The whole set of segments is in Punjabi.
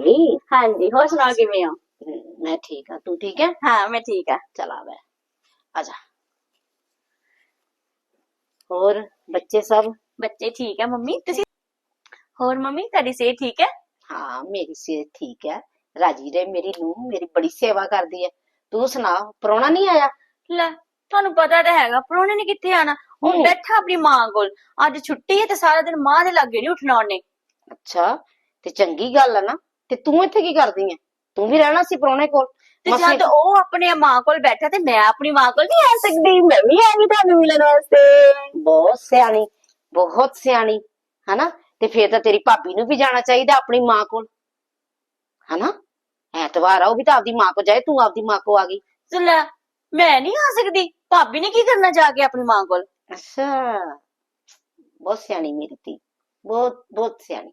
ਅਰੇ ਹਾਂਜੀ ਹੋਰ ਸੁਣਾਓ ਕਿਵੇਂ ਹੋ? ਮੈਂ ਠੀਕ ਆ ਤੂੰ ਠੀਕ ਹੈ? ਹਾਂ ਮੈਂ ਠੀਕ ਆ ਚਲਾ ਵੇ ਆਜਾ ਹੋਰ ਬੱਚੇ ਸਭ? ਬੱਚੇ ਠੀਕ ਆ ਮੰਮੀ? ਤੁਸੀਂ? ਹੋਰ ਮੰਮੀ ਤੁਹਾਡੀ ਸਿਹਤ ਠੀਕ ਹੈ? ਹਾਂ ਮੇਰੀ ਸਿਹਤ ਠੀਕ ਹੈ। ਰਾਜੀ ਰੇ ਮੇਰੀ ਨੂੰ ਮੇਰੀ ਬੜੀ ਸੇਵਾ ਕਰਦੀ ਹੈ। ਤੂੰ ਸੁਣਾ ਪ੍ਰਾਹੁਣਾ ਨਹੀਂ ਆਇਆ? ਲੈ ਤੁਹਾਨੂੰ ਪਤਾ ਤਾਂ ਹੈਗਾ ਪ੍ਰਾਹੁਣੇ ਨੇ ਕਿੱਥੇ ਆਣਾ ਉਹ ਹੂੰ। ਬੈਠਾ ਆਪਣੀ ਮਾਂ ਕੋਲ। ਅੱਜ ਛੁੱਟੀ ਹੈ ਤੇ ਸਾਰਾ ਦਿਨ ਮਾਂ ਦੇ ਲਾਗੇ ਨਹੀਂ ਉੱਠਣਾ ਉਹਨੇ। ਅੱਛਾ ਤੇ ਚੰਗੀ ਗੱਲ ਹੈ ਨਾ। ਤੇ ਤੂੰ ਇੱਥੇ ਕੀ ਕਰਦੀ ਹੈ ਤੂੰ ਵੀ ਰਹਿਣਾ ਸੀ ਪ੍ਰਾਹੁਣੇ ਕੋਲ। ਤੇ ਜਦ ਉਹ ਆਪਣੇ ਮਾਂ ਕੋਲ ਬੈਠਾ ਤੇ ਮੈਂ ਆਪਣੀ ਮਾਂ ਕੋਲ ਨਹੀਂ ਆ ਸਕਦੀ। ਮੈਂ ਵੀ ਆ ਗਈ ਤੁਹਾਨੂੰ ਮਿਲਣ ਵਾਸਤੇ। ਬਹੁਤ ਸਿਆਣੀ ਬਹੁਤ ਸਿਆਣੀ ਹਨਾ? ਤੇ ਫੇਰ ਤਾਂ ਤੇਰੀ ਭਾਬੀ ਨੂੰ ਵੀ ਜਾਣਾ ਚਾਹੀਦਾ ਆਪਣੀ ਮਾਂ ਕੋਲ। ਹਨਾ? ਐਤਵਾਰ ਆ ਉਹ ਵੀ ਤਾਂ ਆਪਦੀ ਮਾਂ ਕੋ ਜਾਏ ਤੂੰ ਆਪਦੀ ਮਾਂ ਕੋ ਆ ਗਈ। ਤੇ ਲੈ ਮੈਂ ਨਹੀਂ ਆ ਸਕਦੀ। ਭਾਬੀ ਨੇ ਕੀ ਕਰਨਾ ਜਾ ਕੇ ਆਪਣੀ ਮਾਂ ਕੋਲ? ਅੱਛਾ। ਬਹੁਤ ਸਿਆਣੀ ਮੇਰੀ ਧੀ। ਬਹੁਤ ਬਹੁਤ ਸਿਆਣੀ।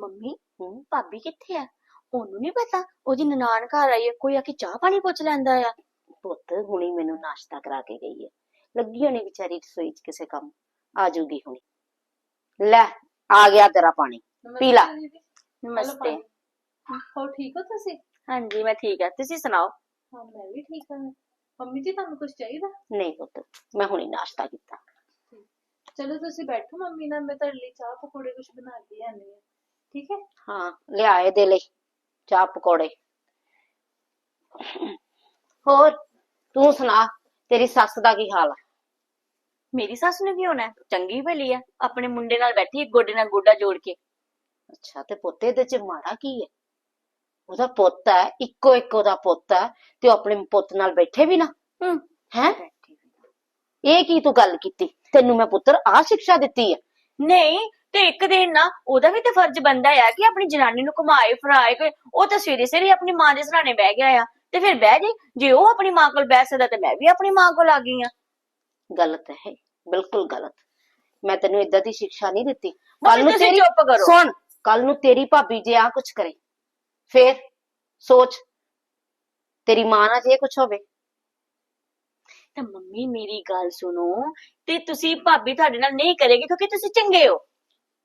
ਮੰਮੀ ਹੂੰ ਭਾਬੀ ਕਿੱਥੇ ਆ? ਉਹਨੂੰ ਨਹੀਂ ਪਤਾ ਉਹਦੀ ਨਨਾਣ ਘਰ ਆਈ ਹੈ ਕੋਈ ਆ ਕੇ ਚਾਹ ਪਾਣੀ ਪੁੱਛ ਲੈਂਦਾ ਆ। ਪੁੱਤ ਹੁਣੀ ਮੈਨੂੰ ਨਾਸ਼ਤਾ ਕਰਾ ਕੇ ਗਈ ਹੈ ਲੱਗੀ ਹੋਣੀ ਵਿਚਾਰੀ ਰਸੋਈ 'ਚ ਕਿਸੇ ਕੰਮ। ਆ ਹੁਣੀ। ਲੈ ਆ ਗਿਆ ਤੇਰਾ ਪਾਣੀ। ਪੀ ਲਾ। ਨਮਸਤੇ ਹੋਰ ਠੀਕ ਹੋ ਤੁਸੀਂ? ਹਾਂਜੀ ਮੈਂ ਠੀਕ ਆ। ਤੁਸੀਂ ਸੁਣਾਓ? ਹਾਂ ਮੈਂ ਵੀ ਠੀਕ ਹਾਂ। ਮੰਮੀ ਜੀ ਤੁਹਾਨੂੰ ਕੁਝ ਚਾਹੀਦਾ? ਨਹੀਂ ਪੁੱਤ ਮੈਂ ਹੁਣੀ ਨਾਸ਼ਤਾ ਕੀਤਾ। ਚਲੋ ਤੁਸੀਂ ਬੈਠੋ ਮੰਮੀ ਨਾਲ ਮੈਂ ਤੁਹਾਡੇ ਲਈ ਚਾਹ ਪਕੌੜੇ ਕੁਝ ਬਣਾ ਕੇ ਆਨੀ ਆ ਠੀਕ ਹੈ? ਹਾਂ ਲਿਆਏ ਦੇ ਲਈ ਚਾਹ ਪਕੌੜੇ। ਹੋਰ ਤੂੰ ਸੁਣਾ ਤੇਰੀ ਸੱਸ ਦਾ ਕੀ ਹਾਲ ਆ? ਮੇਰੀ ਸੱਸ ਨੇ ਕੀ ਹੋਣਾ ਹੈ? ਚੰਗੀ ਭਲੀ ਆ ਆਪਣੇ ਮੁੰਡੇ ਨਾਲ ਬੈਠੀ ਹੈ, ਗੋਡੇ ਨਾਲ ਗੋਡਾ ਜੋੜ ਕੇ। ਅੱਛਾ ਤੇ ਪੁੱਤ ਇਹਦੇ ਚ ਮਾੜਾ ਕੀ ਹੈ ਉਹਦਾ ਪੁੱਤ ਹੈ ਇੱਕੋ ਇੱਕ ਉਹਦਾ ਪੁੱਤ ਹੈ ਤੇ ਉਹ ਆਪਣੇ ਪੁੱਤ ਨਾਲ ਬੈਠੇ ਵੀ ਨਾ। ਹੂੰ। ਹੈ? ਇਹ ਕੀ ਤੂੰ ਗੱਲ ਕੀਤੀ? ਤੈਨੂੰ ਮੈਂ ਪੁੱਤਰ ਆ ਸਿੱਖਿਆ ਦਿੱਤੀ ਹੈ ਨਹੀਂ ਤੇ ਇੱਕ ਦਿਨ ਨਾ ਉਹਦਾ ਵੀ ਤਾਂ ਫਰਜ਼ ਬੰਦਾ ਆ ਕਿ ਆਪਣੀ ਜਨਾਨੀ ਨੂੰ ਘੁਮਾਏ ਫਰਾਏ ਕੋਈ ਉਹ ਤਾਂ ਸਵੇਰੇ ਸਵੇਰੇ ਆਪਣੀ ਮਾਂ ਦੇ ਸਰਾਣੇ ਬਹਿ ਗਿਆ ਆ। ਤੇ ਫਿਰ ਬਹਿ ਜੇ ਜੇ ਉਹ ਆਪਣੀ ਮਾਂ ਕੋਲ ਬਹਿ ਸਕਦਾ ਤੇ ਮੈਂ ਵੀ ਆਪਣੀ ਮਾਂ ਕੋਲ ਆ ਗਈ ਆ। ਗਲਤ ਹੈ ਬਿਲਕੁਲ ਗਲਤ। ਮੈਂ ਤੈਨੂੰ ਇਦਾਂ ਦੀ ਸਿੱਖਿਆ ਨਹੀਂ ਦਿੱਤੀ। ਕੱਲ ਨੂੰ ਤੇਰੀ ਚੁੱਪ ਕਰੋ। ਸੁਣ ਕੱਲ ਨੂੰ ਤੇਰੀ ਭਾਬੀ ਜੇ ਆ ਕੁਛ ਕਰੇ ਫੇਰ ਸੋਚ ਤੇਰੀ ਮਾਂ ਨਾਲ ਜੇ ਕੁਛ ਹੋਵੇ। ਤਾਂ ਮੰਮੀ ਮੇਰੀ ਗੱਲ ਸੁਣੋ ਤੇ ਤੁਸੀਂ ਭਾਬੀ ਤੁਹਾਡੇ ਨਾਲ ਨਹੀਂ ਕਰੇਗੀ ਕਿਉਂਕਿ ਤੁਸੀਂ ਚੰਗੇ ਹੋ।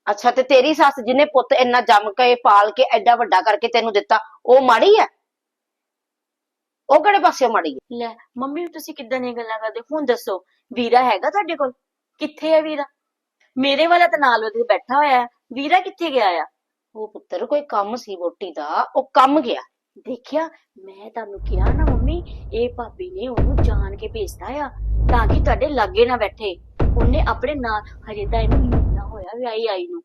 ਅੱਛਾ ਤੇ ਤੇਰੀ ਸੱਸ ਜਿਹਨੇ ਪੁੱਤ ਇੰਨਾ ਜੰਮ ਕੇ ਪਾਲ ਕੇ ਐਡਾ ਵੱਡਾ ਕਰਕੇ ਤੈਨੂੰ ਦਿੱਤਾ ਉਹ ਮਾੜੀ ਹੈ ਉਹ ਕਿਹੜੇ ਪਾਸਿਓਂ ਮਾੜੀ ਹੈ ਲੈ ਮੰਮੀ ਤੁਸੀਂ ਕਿੱਦਾਂ ਦੀਆਂ ਗੱਲਾਂ ਕਰਦੇ? ਹੁਣ ਦੱਸੋ ਵੀਰਾ ਹੈਗਾ ਤੁਹਾਡੇ ਕੋਲ? ਕਿੱਥੇ ਹੈ ਵੀਰਾ? ਮੇਰੇ ਵਾਲਾ ਤਾਂ ਨਾਲ ਉਹਦੇ ਬੈਠਾ ਹੋਇਆ ਹੈ ਵੀਰਾ ਕਿੱਥੇ ਗਿਆ ਆ? ਉਹ ਪੁੱਤਰ ਕੋਈ ਕੰਮ ਸੀ ਵੋਟੀ ਦਾ ਉਹ ਕੰਮ ਗਿਆ। ਦੇਖਿਆ ਮੈਂ ਤੁਹਾਨੂੰ ਕਿਹਾ ਨਾ ਮੰਮੀ ਇਹ ਭਾਬੀ ਨੇ ਉਹਨੂੰ ਜਾਣ ਕੇ ਭੇਜਦਾ ਆ ਤਾਂ ਕਿ ਤੁਹਾਡੇ ਲਾਗੇ ਨਾ ਬੈਠੇ। ਉਹਨੇ ਆਪਣੇ ਨਾਲ ਹਜੇ ਤਾਂ ਇਹਨੂੰ ਹੋਇਆ ਵਿਆਹੀ ਆਈ ਨੂੰ।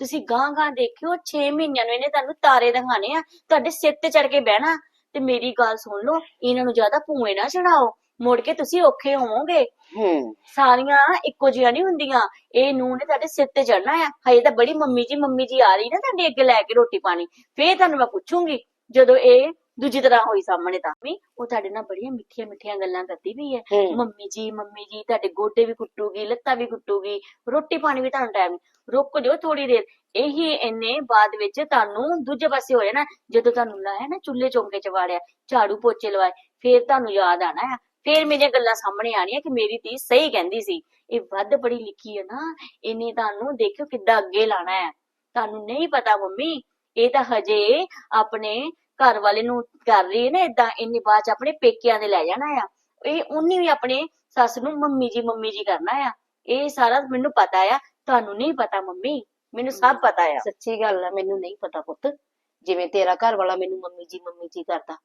ਤੁਸੀਂ ਗਾਂ ਗਾਂ ਦੇਖਿਓ 6 ਮਹੀਨਿਆਂ ਨੂੰ ਇਹਨੇ ਤੁਹਾਨੂੰ ਤਾਰੇ ਦਿਖਾਣੇ ਆ। ਤੁਹਾਡੇ ਸਿਰ ਤੇ ਚੜ ਕੇ ਬਹਿਣਾ। ਤੇ ਮੇਰੀ ਗੱਲ ਸੁਣ ਲਓ ਇਹਨਾਂ ਨੂੰ ਜ਼ਿਆਦਾ ਭੂਏ ਨਾ ਚੜਾਓ ਮੁੜ ਕੇ ਤੁਸੀਂ ਔਖੇ ਹੋਵੋਗੇ। ਹੂੰ। ਸਾਰੀਆਂ ਇੱਕੋ ਜਿਹੀਆਂ ਨਹੀਂ ਹੁੰਦੀਆਂ। ਇਹ ਨੂੰ ਨੇ ਤੁਹਾਡੇ ਸਿਰ ਤੇ ਚੜਨਾ ਆ। ਹਜੇ ਤਾਂ ਬੜੀ ਮੰਮੀ ਜੀ ਮੰਮੀ ਜੀ ਆ ਰਹੀ ਨਾ ਤੁਹਾਡੇ ਅੱਗੇ ਲੈ ਕੇ ਰੋਟੀ ਪਾਣੀ। ਫੇਰ ਤੁਹਾਨੂੰ ਮੈਂ ਪੁੱਛੂੰਗੀ ਜਦੋਂ ਇਹ ਦੂਜੀ ਤਰ੍ਹਾਂ ਹੋਈ ਸਾਹਮਣੇ ਤਾਂ ਵੀ ਉਹ ਤੁਹਾਡੇ ਨਾਲ ਬੜੀਆਂ ਮਿੱਠੀਆਂ ਮਿੱਠੀਆਂ ਗੱਲਾਂ ਕਰਦੀ ਵੀ ਹੈ। ਹੂੰ। ਮੰਮੀ ਜੀ ਮੰਮੀ ਜੀ ਤੁਹਾਡੇ ਗੋਡੇ ਵੀ ਕੁੱਟੂਗੀ ਲੱਤਾਂ ਵੀ ਕੁੱਟੂਗੀ ਰੋਟੀ ਪਾਣੀ ਵੀ ਤੁਹਾਨੂੰ ਟਾਈਮ ਰੁਕ ਜਾਓ ਥੋੜੀ ਦੇਰ। ਇਹੀ ਇੰਨੇ ਬਾਅਦ ਵਿੱਚ ਤੁਹਾਨੂੰ ਦੂਜੇ ਪਾਸੇ ਹੋ ਜਾਣਾ ਜਦੋਂ ਤੁਹਾਨੂੰ ਲਾਇਆ ਨਾ ਚੁੱਲ੍ਹੇ ਚੌਂਕੇ ਚ ਵਾੜਿਆ ਝਾੜੂ ਪੋਚੇ ਲਵਾਏ ਫੇਰ ਤੁਹਾਨੂੰ ਯਾਦ ਆਣਾ ਆ। ਫੇਰ ਮੇਰੀਆਂ ਗੱਲਾਂ ਸਾਹਮਣੇ ਆਣੀਆਂ ਕਿ ਮੇਰੀ ਧੀ ਸਹੀ ਕਹਿੰਦੀ ਸੀ। ਇਹ ਵੱਧ ਪੜੀ ਲਿਖੀ ਹੈ ਨਾ ਇਹਨੇ ਤੁਹਾਨੂੰ ਦੇਖਿਓ ਕਿੱਦਾਂ ਅੱਗੇ ਲਾਣਾ ਹੈ ਤੁਹਾਨੂੰ ਨਹੀਂ ਪਤਾ ਮੰਮੀ ਇਹ ਤਾਂ ਹਜੇ ਆਪਣੇ ਘਰ ਵਾਲੇ ਨੂੰ ਕਰ ਰਹੀ ਹੈ ਨਾ ਇਦਾਂ ਇੰਨੀ ਬਾਅਦ ਚ ਆਪਣੇ ਪੇਕਿਆਂ ਦੇ ਲੈ ਜਾਣਾ ਆ। ਇਹ ਉਹਨੇ ਵੀ ਆਪਣੇ ਸੱਸ ਨੂੰ ਮੰਮੀ ਜੀ ਮੰਮੀ ਜੀ ਕਰਨਾ ਆ। ਇਹ ਸਾਰਾ ਮੈਨੂੰ ਪਤਾ ਆ। ਤੁਹਾਨੂੰ ਨਹੀਂ ਪਤਾ ਮੰਮੀ? ਮੈਨੂੰ ਸਭ ਪਤਾ ਆ। ਸੱਚੀ ਗੱਲ ਹੈ ਮੈਨੂੰ ਨਹੀਂ ਪਤਾ ਪੁੱਤ। ਜਿਵੇਂ ਤੇਰਾ ਘਰ ਵਾਲਾ ਮੈਨੂੰ ਮੰਮੀ ਜੀ ਮੰਮੀ ਜੀ ਕਰਦਾ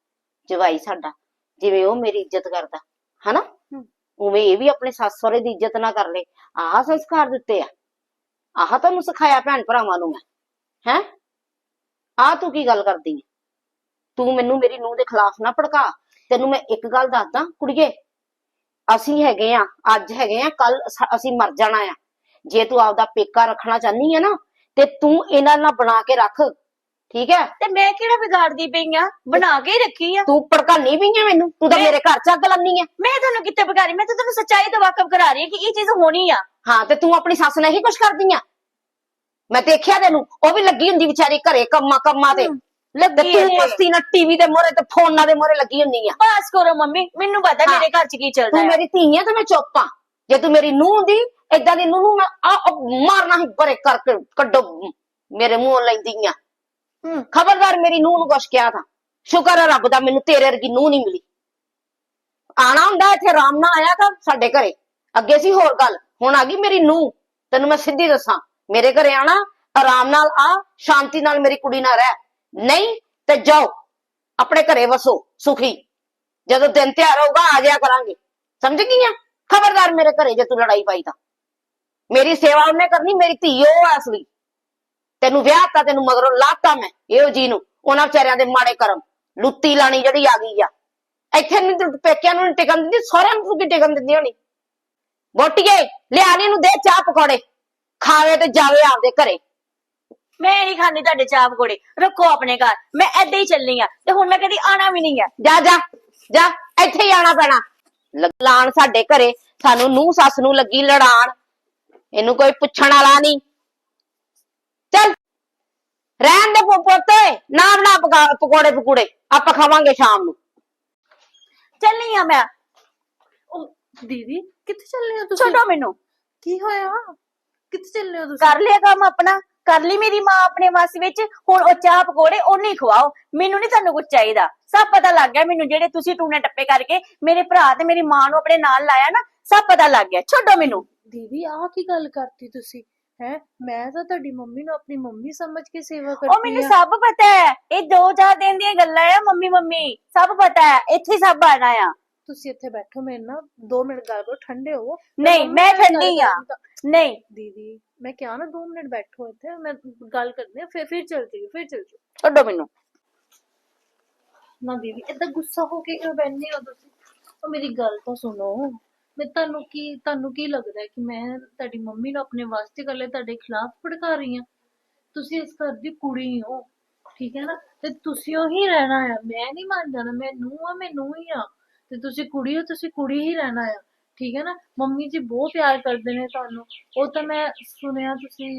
ਜਵਾਈ ਸਾਡਾ ਜਿਵੇਂ ਉਹ ਮੇਰੀ ਇੱਜ਼ਤ ਕਰਦਾ ਹਨਾ। ਉਵੇਂ ਇਹ ਵੀ ਆਪਣੇ ਸੱਸ ਸਹੁਰੇ ਦੀ ਇੱਜ਼ਤ ਨਾ ਕਰ ਲੇ। ਆਹ ਸੰਸਕਾਰ ਦਿੱਤੇ ਆ। ਆਹ ਤੁਹਾਨੂੰ ਸਿਖਾਇਆ ਭੈਣ ਭਰਾਵਾਂ ਨੂੰ ਮੈਂ ਹੈ? ਆਹ ਤੂੰ ਕੀ ਗੱਲ ਕਰਦੀ ਹੈ ਤੂੰ ਮੈਨੂੰ ਮੇਰੀ ਨੂੰਹ ਦੇ ਖਿਲਾਫ ਨਾ ਭੜਕਾ। ਤੈਨੂੰ ਮੈਂ ਇੱਕ ਗੱਲ ਦੱਸਦਾ ਕੁੜੀਏ ਅਸੀਂ ਹੈਗੇ ਆ ਅੱਜ ਹੈਗੇ ਆ ਕੱਲ ਅਸੀਂ ਮਰ ਜਾਣਾ ਆ। ਜੇ ਤੂੰ ਆਪਦਾ ਪੇਕਾ ਰੱਖਣਾ ਚਾਹਨੀ ਹੈ ਨਾ ਤੇ ਤੂੰ ਇਹਨਾਂ ਨਾਲ ਬਣਾ ਕੇ ਰੱਖ ਠੀਕ ਹੈ? ਤੇ ਮੈਂ ਕਿਹੜਾ ਵਿਗਾੜਦੀ ਪਈ ਆ? ਬਣਾ ਕੇ ਹੀ ਰੱਖੀ ਆ। ਤੂੰ ਭੜਕਾਨੀ ਵੀ ਹੈ ਮੈਨੂੰ? ਤੂੰ ਤਾਂ ਮੇਰੇ ਘਰ ਚ ਅੱਗ ਲਾਨੀ ਹੈ ਮੈਂ ਤੁਹਾਨੂੰ ਕਿੱਥੇ ਵਿਗਾੜੀ ਮੈਂ ਤਾਂ ਤੁਹਾਨੂੰ ਸੱਚਾਈ ਤੋਂ ਵਾਕਫ ਕਰਾ ਰਹੀ ਹਾਂ ਕਿ ਇਹ ਚੀਜ਼ ਹੋਣੀ ਆ। ਹਾਂ ਤੇ ਤੂੰ ਆਪਣੀ ਸੱਸ ਨਾਲ ਹੀ ਕੁਛ ਕਰਦੀ ਆ। ਮੈਂ ਦੇਖਿਆ ਤੈਨੂੰ ਉਹ ਵੀ ਲੱਗੀ ਹੁੰਦੀ ਵਿਚਾਰੀ ਘਰੇ ਕੰਮਾਂ ਕੰਮਾਂ ਤੇ ਲੱਗੀ ਤੂੰ। ਮਸਤੀ ਨਾਲ ਟੀਵੀ ਦੇ ਮੋਰੇ ਤੇ ਫੋਨਾਂ ਦੇ ਮੋਰੇ ਲੱਗੀ ਹੁੰਦੀ ਆ। ਬਸ ਕਰੋ ਮੰਮੀ ਮੈਨੂੰ ਪਤਾ ਹਾਂ। ਮੇਰੇ ਘਰ ਚ ਕੀ ਚੱਲਦਾ ਤੂੰ ਹੈ। ਮੇਰੀ ਧੀ ਆ ਤੇ ਮੈਂ ਚੁੱਪ ਆ। ਜੇ ਤੂੰ ਮੇਰੀ ਨੂੰਹ ਦੀ ਏਦਾਂ ਦੀ ਨੂੰ ਮੈਂ ਆ ਆ ਮਾਰਨਾ ਹੀ ਬਰੇ ਕਰਕੇ ਕੱਢੋ ਮੇਰੇ ਮੂੰਹੋਂ ਲੈਂਦੀਆਂ ਹੂੰ। ਖਬਰਦਾਰ ਮੇਰੀ ਨੂੰਹ ਨੂੰ ਕੁਛ ਕਿਹਾ ਤਾਂ। ਸ਼ੁਕਰ ਹੈ ਰੱਬ ਦਾ ਮੈਨੂੰ ਤੇਰੇ ਵਰਗੀ ਨੂੰਹ ਨਹੀਂ ਮਿਲੀ। ਆਣਾ ਹੁੰਦਾ ਇੱਥੇ ਆਰਾਮ ਨਾਲ ਆਇਆ ਕਰ ਸਾਡੇ ਘਰੇ। ਅੱਗੇ ਸੀ ਹੋਰ ਗੱਲ। ਹੁਣ ਆ ਗਈ ਮੇਰੀ ਨੂੰਹ। ਤੈਨੂੰ ਮੈਂ ਸਿੱਧੀ ਦੱਸਾਂ। ਮੇਰੇ ਘਰੇ ਆਣਾ ਆਰਾਮ ਨਾਲ ਆ ਸ਼ਾਂਤੀ ਨਾਲ ਮੇਰੀ ਕੁੜੀ ਨਾਲ ਰਹਿ। ਨਹੀਂ ਤੇ ਜਾਓ, ਆਪਣੇ ਘਰੇ ਵਸੋ, ਸੁਖੀ। ਜਦੋਂ ਦਿਨ ਤਿਉਹਾਰ ਹੋਊਗਾ, ਆ ਜਾਇਆ ਕਰਾਂਗੇ। ਸਮਝ ਗਈਆਂ ਖਬਰਦਾਰ ਮੇਰੇ ਘਰੇ ਜੇ ਤੂੰ ਲੜਾਈ ਪਾਈ ਤਾਂ। ਮੇਰੀ ਸੇਵਾ ਉਹਨੇ ਕਰਨੀ, ਮੇਰੀ ਧੀ ਉਹ ਆ ਅਸਲੀ। ਤੈਨੂੰ ਵਿਆਹਤਾ ਤੈਨੂੰ ਮਗਰੋਂ ਲਾਤਾ ਮੈਂ, ਇਹੋ ਜੀ ਨੂੰ, ਉਹਨਾਂ ਵਿਚਾਰਿਆਂ ਦੇ ਮਾੜੇ ਕਰਮ। ਲੁੱਤੀ ਲਾਣੀ ਜਿਹੜੀ ਆ ਗਈ ਆ। ਇੱਥੇ ਨਹੀਂ ਤੂੰ ਪੇਕਿਆਂ ਨੂੰ ਨੀ ਟਿਕਣ ਦਿੰਦੀ, ਸਹੁਰਿਆਂ ਨੂੰ ਤੂੰ ਟਿਕਣ ਦਿੰਦੀ ਹੋਣੀ? ਬੋਟੀਏ ਲਿਆ ਨੂੰ ਦੇ ਚਾਹ ਪਕੌੜੇ। ਖਾਵੇ ਤੇ ਜਾਵੇ ਆਪਦੇ ਘਰੇ। ਮੈਂ ਨਹੀਂ ਖਾਂਦੀ ਤੁਹਾਡੇ ਚਾਹ ਪਕੌੜੇ ਰੱਖੋ ਆਪਣੇ ਘਰ। ਮੈਂ ਏਦਾਂ ਹੀ ਚੱਲਣੀ ਆ ਤੇ ਹੁਣ ਮੈਂ ਕਦੀ ਆਣਾ ਵੀ ਨਹੀਂ ਆ। ਜਾ ਜਾ ਜਾ ਇੱਥੇ ਹੀ ਆਣਾ ਪੈਣਾ। ਲਾਣ ਸਾਡੇ ਘਰੇ ਸਾਨੂੰ ਨੂੰ ਸੱਸ ਨੂੰ ਲੱਗੀ ਲੜਾਣ। ਇਹਨੂੰ ਕੋਈ ਪੁੱਛਣ ਵਾਲਾ ਨਹੀਂ। ਚੱਲ ਰਹਿਣ ਦੇ ਪੁੱਤੇ ਨਾ ਬਣਾ ਪਕਾ- ਪਕੌੜੇ ਪਕੂੜੇ। ਆਪਾਂ ਖਾਵਾਂਗੇ ਸ਼ਾਮ ਨੂੰ। ਚੱਲਣੀ ਆ ਮੈਂ। ਉਹ ਦੀਦੀ ਕਿੱਥੇ ਚੱਲੇ ਹੋ ਤੁਸੀਂ? ਛੱਡੋ ਮੈਨੂੰ। ਕੀ ਹੋਇਆ? ਕਿੱਥੇ ਚੱਲੇ ਹੋ ਤੁਸੀਂ? ਕਰ ਲਿਆ ਕੰਮ ਆਪਣਾ। ਕਰ ਲਈ ਮੇਰੀ ਮਾਂ ਆਪਣੇ ਵਸ ਵਿੱਚ। ਹੁਣ ਉਹ ਚਾਹ ਪਕੌੜੇ ਉਹਨੇ ਖਵਾਓ। ਮੈਨੂੰ ਨਹੀਂ ਤੁਹਾਨੂੰ ਕੁਝ ਚਾਹੀਦਾ। ਸਭ ਪਤਾ ਲੱਗ ਗਿਆ ਮੈਨੂੰ ਜਿਹੜੇ ਤੁਸੀਂ ਟੂਨੇ ਟੱਪੇ ਕਰਕੇ ਮੇਰੇ ਭਰਾ ਤੇ ਮੇਰੀ ਮਾਂ ਨੂੰ ਆਪਣੇ ਨਾਲ ਲਾਇਆ ਨਾ ਸਭ ਪਤਾ ਲੱਗ ਗਿਆ। ਛੱਡੋ ਮੈਨੂੰ। ਦੀਦੀ ਆਹ ਕੀ ਗੱਲ ਕਰਤੀ ਤੁਸੀਂ? ਹੈ? ਮੈਂ ਤਾਂ ਤੁਹਾਡੀ ਮੰਮੀ ਨੂੰ ਆਪਣੀ ਮੰਮੀ ਸਮਝ ਕੇ ਸੇਵਾ ਕਰਦੀ ਉਹ ਮੈਨੂੰ ਸਭ ਪਤਾ ਹੈ। ਇਹ ਦੋ ਚਾਰ ਦਿਨ ਦੀਆਂ ਗੱਲਾਂ ਆ ਮੰਮੀ ਮੰਮੀ ਸਭ ਪਤਾ ਹੈ। ਇੱਥੇ ਸਭ ਆਣਾ ਆ। ਤੁਸੀਂ ਇੱਥੇ ਬੈਠੋ ਮੇਰੇ ਨਾਲ 2 ਮਿੰਟ ਗੱਲ ਕਰੋ ਠੰਡੇ ਹੋ। ਨਹੀਂ ਮੈਂ ਠੰਡੀ ਆ ਨਹੀਂ। ਦੀਦੀ ਮੈਂ ਕਿਹਾ ਨਾ 2 ਮਿੰਟ ਬੈਠੋ ਇੱਥੇ ਮੈਂ ਗੱਲ ਕਰਦੀ ਆ ਫਿਰ ਫਿਰ ਚੱਲ ਫਿਰ ਚੱਲ ਛੱਡੋ ਮੈਨੂੰ। ਨਾ ਦੀਦੀ ਏਦਾਂ ਗੁੱਸਾ ਹੋ ਕੇ ਕਿਉਂ ਬੈਠਨੇ ਹੋ ਤੁਸੀਂ? ਉਹ ਮੇਰੀ ਗੱਲ ਤਾਂ ਸੁਣੋ। ਮੈਂ ਤੁਹਾਨੂੰ ਕੀ ਤੁਹਾਨੂੰ ਕੀ ਲੱਗਦਾ ਹੈ ਕਿ ਮੈਂ ਤੁਹਾਡੀ ਮੰਮੀ ਨੂੰ ਆਪਣੇ ਵਾਸਤੇ ਇਕੱਲੇ ਤੁਹਾਡੇ ਖਿਲਾਫ ਭੜਕਾ ਰਹੀ ਹਾਂ? ਤੁਸੀਂ ਇਸ ਘਰ ਦੀ ਕੁੜੀ ਹੋ ਠੀਕ ਹੈ ਨਾ? ਤੇ ਤੁਸੀਂ ਉਹ ਹੀ ਰਹਿਣਾ ਆ ਮੈਂ ਨਹੀਂ ਮੰਨ ਜਾਣਾ ਮੈਂ ਨੂੰ ਆ ਮੈਂ ਨੂੰ ਹੀ ਆ ਤੇ ਤੁਸੀਂ ਕੁੜੀ ਹੋ, ਤੁਸੀਂ ਕੁੜੀ ਹੀ ਰਹਿਣਾ ਆ। ਠੀਕ ਹੈ ਨਾ? ਮੰਮੀ ਜੀ ਬਹੁਤ ਪਿਆਰ ਕਰਦੇ ਨੇ ਤੁਹਾਨੂੰ। ਉਹ ਤਾਂ ਮੈਂ ਸੁਣਿਆ ਤੁਸੀਂ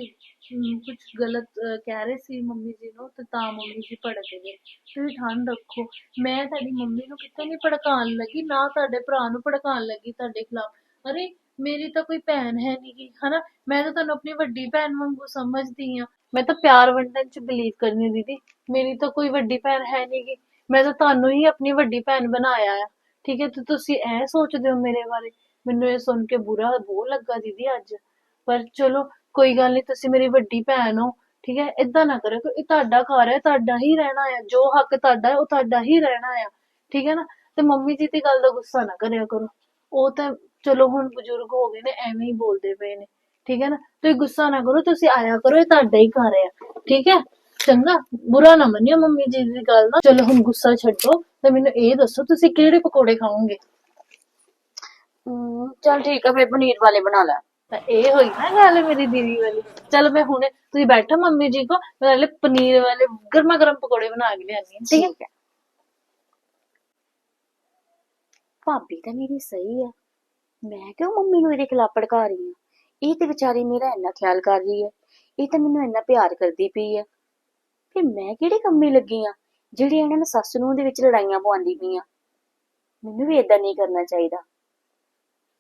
ਕੁਝ ਗਲਤ ਕਹਿ ਰਹੇ ਸੀ ਮੰਮੀ ਜੀ ਨੂੰ, ਤੇ ਤਾਂ ਮੰਮੀ ਜੀ ਭੜਕ ਗਏ ਤੁਸੀਂ ਠੰਡ ਰੱਖੋ। ਮੈਂ ਤੁਹਾਡੀ ਮੰਮੀ ਨੂੰ ਕਿਤੇ ਨਹੀਂ ਭੜਕਾਉਣ ਲੱਗੀ, ਨਾ ਤੁਹਾਡੇ ਭਰਾ ਨੂੰ ਭੜਕਾਉਣ ਲੱਗੀ ਤੁਹਾਡੇ ਖਿਲਾਫ। ਅਰੇ, ਮੇਰੀ ਤਾਂ ਕੋਈ ਭੈਣ ਹੈ ਨਹੀਂ ਗੀ, ਹਨਾ? ਮੈਂ ਤਾਂ ਤੁਹਾਨੂੰ ਆਪਣੀ ਵੱਡੀ ਭੈਣ ਵਾਂਗੂ ਸਮਝਦੀ ਆ ਮੈਂ ਤਾਂ ਪਿਆਰ ਵੰਡਣ ਚ ਬਿਲੀਵ ਕਰਨੀ ਦੀਦੀ। ਮੇਰੀ ਤਾਂ ਕੋਈ ਵੱਡੀ ਭੈਣ ਹੈ ਨਹੀਂ ਗੀ। ਮੈਂ ਤਾਂ ਤੁਹਾਨੂੰ ਹੀ ਆਪਣੀ ਵੱਡੀ ਭੈਣ ਬਣਾਇਆ ਆ। ਠੀਕ ਹੈ, ਤੇ ਤੁਸੀਂ ਐ ਸੋਚਦੇ ਹੋ ਮੇਰੇ ਬਾਰੇ? ਮੈਨੂੰ ਇਹ ਸੁਣ ਕੇ ਬੁਰਾ ਬਹੁਤ ਲੱਗਾ ਦੀਦੀ ਅੱਜ। ਪਰ ਚਲੋ, ਕੋਈ ਗੱਲ ਨਹੀਂ, ਤੁਸੀਂ ਮੇਰੀ ਵੱਡੀ ਭੈਣ ਹੋ, ਠੀਕ ਹੈ ਇਦਾਂ ਨਾ ਕਰਿਓ ਕਿ ਇਹ ਤੁਹਾਡਾ ਘਰ ਹੈ, ਤੁਹਾਡਾ ਹੀ ਰਹਿਣਾ ਹੈ ਜੋ ਹੱਕ ਤੁਹਾਡਾ ਹੈ, ਉਹ ਤੁਹਾਡਾ ਹੀ ਰਹਿਣਾ ਹੈ ਠੀਕ ਹੈ ਨਾ? ਤੇ ਮੰਮੀ ਜੀ ਦੀ ਗੱਲ ਦਾ ਗੁੱਸਾ ਨਾ ਕਰਿਆ ਕਰੋ। ਉਹ ਤਾਂ ਚਲੋ ਹੁਣ ਬਜ਼ੁਰਗ ਹੋ ਗਏ ਨੇ, ਐਵੇਂ ਹੀ ਬੋਲਦੇ ਪਏ ਨੇ, ਠੀਕ ਹੈ ਨਾ? ਤੁਸੀਂ ਗੁੱਸਾ ਨਾ ਕਰੋ, ਤੁਸੀਂ ਆਇਆ ਕਰੋ, ਇਹ ਤੁਹਾਡਾ ਹੀ ਘਰ ਹੈ ਠੀਕ ਹੈ? ਚੰਗਾ ਬੁਰਾ ਨਾ ਮੰਨਿਓ ਮੰਮੀ ਜੀ ਦੀ ਗੱਲ ਦਾ ਚਲੋ ਹੁਣ ਗੁੱਸਾ ਛੱਡੋ ਤੇ ਮੈਨੂੰ ਇਹ ਦੱਸੋ ਤੁਸੀਂ ਕਿਹੜੇ ਪਕੌੜੇ ਖਾਓਗੇ? ਹਮ, ਚੱਲ ਠੀਕ ਆ ਫਿਰ ਪਨੀਰ ਵਾਲੇ ਬਣਾ ਲੈ। ਤਾਂ ਇਹ ਹੋਈ ਨਾ ਗੱਲ ਮੇਰੀ ਦੀਦੀ ਵਾਲੀ। ਚਲ ਮੈਂ ਹੁਣੇ ਤੁਸੀਂ ਬੈਠੋ ਮੰਮੀ ਜੀ ਕੋ ਮੈਂ ਨਾਲੇ ਪਨੀਰ ਵਾਲੇ ਗਰਮਾ ਗਰਮ ਪਕੌੜੇ ਬਣਾ ਕੇ ਲਿਆਨੀ ਹਾਂ ਠੀਕ ਹੈ ਠੀਕ ਹੈ ਭਾਬੀ ਤਾਂ ਮੇਰੀ ਸਹੀ ਆ। ਮੈਂ ਕਿਉਂ ਮੰਮੀ ਨੂੰ ਇਹਦੇ ਖਿਲਾਫ ਭੜਕਾ ਰਹੀ ਹਾਂ ਇਹ ਤੇ ਵਿਚਾਰੀ ਮੇਰਾ ਇੰਨਾ ਖਿਆਲ ਕਰ ਰਹੀ ਹੈ ਇਹ ਤਾਂ ਮੈਨੂੰ ਇੰਨਾ ਪਿਆਰ ਕਰਦੀ ਪਈ ਹੈ ਫਿਰ ਮੈਂ ਕਿਹੜੇ ਕੰਮੀ ਲੱਗੀ ਆ ਜਿਹੜੀ ਇਹਨਾਂ ਨੇ ਸੱਸ ਨੂੰ ਦੇ ਵਿੱਚ ਲੜਾਈਆਂ ਪਵਾਉਂਦੀ ਪਈ ਮੈਨੂੰ ਵੀ ਇਦਾਂ ਨਹੀਂ ਕਰਨਾ ਚਾਹੀਦਾ।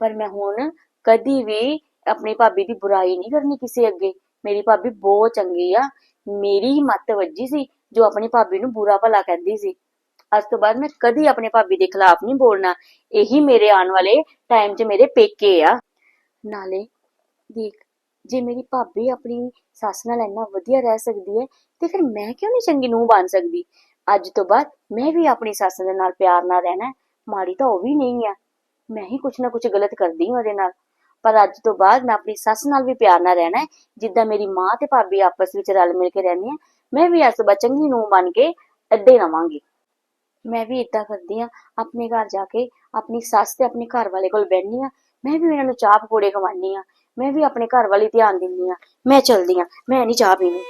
ਪਰ ਮੈਂ ਹੁਣ ਕਦੀ ਵੀ ਆਪਣੀ ਭਾਬੀ ਦੀ ਬੁਰਾਈ ਨਹੀਂ ਕਰਨੀ ਕਿਸੇ ਅੱਗੇ। ਮੇਰੀ ਭਾਬੀ ਬਹੁਤ ਚੰਗੀ ਆ। ਮੇਰੀ ਹੀ ਮੱਤ ਵੱਜੀ ਸੀ, ਜੋ ਆਪਣੀ ਭਾਬੀ ਨੂੰ ਬੁਰਾ ਭਲਾ ਕਹਿੰਦੀ ਸੀ। ਅੱਜ ਤੋਂ ਬਾਅਦ ਮੈਂ ਕਦੀ ਆਪਣੇ ਭਾਬੀ ਦੇ ਖਿਲਾਫ ਨਹੀਂ ਬੋਲਣਾ। ਇਹੀ ਮੇਰੇ ਆਉਣ ਵਾਲੇ ਟਾਈਮ 'ਚ ਮੇਰੇ ਪੇਕੇ ਆ। ਨਾਲੇ ਦੇਖ, ਜੇ ਮੇਰੀ ਭਾਬੀ ਆਪਣੀ ਸੱਸ ਨਾਲ ਇੰਨਾ ਵਧੀਆ ਰਹਿ ਸਕਦੀ ਹੈ ਤੇ ਫਿਰ ਮੈਂ ਕਿਉਂ ਨਹੀਂ ਚੰਗੀ ਨੂੰਹ ਬਣ ਸਕਦੀ? ਅੱਜ ਤੋਂ ਬਾਅਦ ਮੈਂ ਵੀ ਆਪਣੀ ਸੱਸ ਦੇ ਨਾਲ ਪਿਆਰ ਨਾਲ ਰਹਿਣਾ ਮਾੜੀ ਤਾਂ ਉਹ ਵੀ ਨਹੀਂ ਆ। ਮੈਂ ਹੀ ਕੁਛ ਨਾ ਕੁਛ ਗਲਤ ਕਰਦੀ ਹਾਂ ਉਹਦੇ ਨਾਲ। ਪਰ ਅੱਜ ਤੋਂ ਬਾਅਦ ਮੈਂ ਆਪਣੀ ਸੱਸ ਨਾਲ ਵੀ ਪਿਆਰ ਨਾਲ ਰਹਿਣਾ ਹੈ ਜਿੱਦਾਂ ਮੇਰੀ ਮਾਂ ਤੇ ਭਾਬੀ ਆਪਸ ਵਿੱਚ ਰਲ ਮਿਲ ਕੇ ਰਹਿੰਦੀਆਂ ਮੈਂ ਵੀ ਇਸ ਤੋਂ ਚੰਗੀ ਨੂੰਹ ਬਣ ਕੇ ਏਦਾਂ ਰਵਾਂਗੀ। ਮੈਂ ਵੀ ਇਦਾਂ ਕਰਦੀ ਆ ਆਪਣੇ ਘਰ ਜਾ ਕੇ ਆਪਣੀ ਸੱਸ ਤੇ ਆਪਣੇ ਘਰ ਵਾਲੇ ਕੋਲ ਬੈਠਨੀ ਆ ਮੈਂ ਵੀ ਉਹਨਾਂ ਨੂੰ ਚਾਹ ਪਕੌੜੇ ਖਵਾਉਂਦੀ ਆ ਮੈਂ ਵੀ ਆਪਣੇ ਘਰ ਵਾਲੀ ਧਿਆਨ ਦਿੰਦੀ ਆ ਮੈਂ ਚਲਦੀ ਆ ਮੈਂ ਨਹੀਂ ਚਾਹ ਪੀਣੀ।